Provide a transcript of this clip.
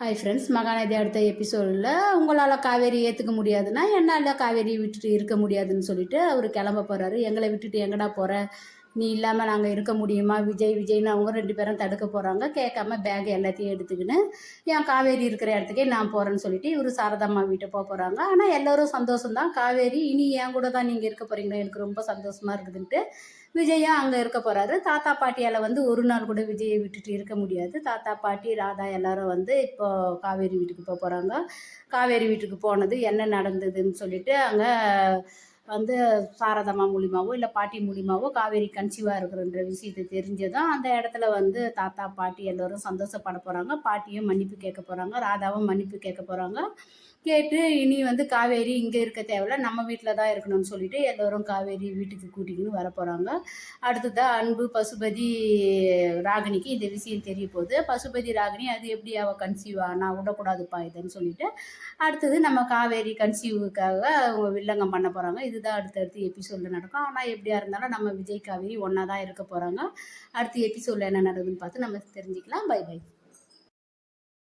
Hi friends Mahanadi அடுத்த எபிசோடில் உங்களால் காவேரி ஏற்றுக்க முடியாதுன்னா என்னால் காவேரி விட்டுட்டு இருக்க முடியாதுன்னு சொல்லிட்டு அவர் கிளம்ப போகிறாரு எங்களை விட்டுட்டு எங்கடா போகிற நீ இல்லாமல் நாங்கள் இருக்க முடியுமா? விஜய் விஜய்னு அவங்க ரெண்டு பேரும் தடுக்க போகிறாங்க கேட்காம பேக் எல்லாத்தையும் எடுத்துக்கின்னு என் காவேரி இருக்கிற இடத்துக்கே நான் போகிறேன்னு சொல்லிட்டு இவர் சாரதாம்மா வீட்டை போக போகிறாங்க ஆனால் எல்லோரும் சந்தோஷம்தான். காவேரி இனி என் கூட தான் நீங்கள் இருக்க போகிறீங்களா எனக்கு ரொம்ப சந்தோஷமாக இருக்குதுன்ட்டு விஜயும் அங்கே இருக்க போகிறாரு தாத்தா பாட்டியால் வந்து ஒரு நாள் கூட விஜயை விட்டுட்டு இருக்க முடியாது. தாத்தா பாட்டி ராதா எல்லாரும் வந்து இப்போ காவேரி வீட்டுக்கு போக போகிறாங்க காவேரி வீட்டுக்கு போனது என்ன நடந்ததுன்னு சொல்லிட்டு அங்கே வந்து சாரதம்மா மூலியமாவோ இல்லை பாட்டி மூலியமாவோ காவேரி கன்சீவாக இருக்கிறன்ற விஷயத்தை தெரிஞ்சதும் அந்த இடத்துல வந்து தாத்தா பாட்டி எல்லோரும் சந்தோஷப்பட போகிறாங்க பாட்டியும் மன்னிப்பு கேட்க போகிறாங்க ராதாவும் மன்னிப்பு கேட்க போகிறாங்க கேட்டு இனி வந்து காவேரி இங்கே இருக்க தேவையில்ல நம்ம வீட்டில் தான் இருக்கணும்னு சொல்லிட்டு எல்லோரும் காவேரி வீட்டுக்கு கூட்டிக்கின்னு வர போகிறாங்க அடுத்ததாக அன்பு பசுபதி ராகினிக்கு இந்த விஷயம் தெரிய போகுது பசுபதி ராகினி அது எப்படி அவள் கன்சீவ் ஆனால் விடக்கூடாதுப்பா இதுன்னு சொல்லிட்டு அடுத்தது நம்ம காவேரி கன்சீவுக்காக அவங்க வில்லங்கம் பண்ண போகிறாங்க இதுதான் அடுத்தடுத்து எபிசோடில் நடக்கும். ஆனால் எப்படியா இருந்தாலும் நம்ம விஜய் காவேரி ஒன்றா தான் இருக்க போகிறாங்க அடுத்த எபிசோடில் என்ன நடக்குதுன்னு பார்த்து நம்ம தெரிஞ்சுக்கலாம். Bye bye.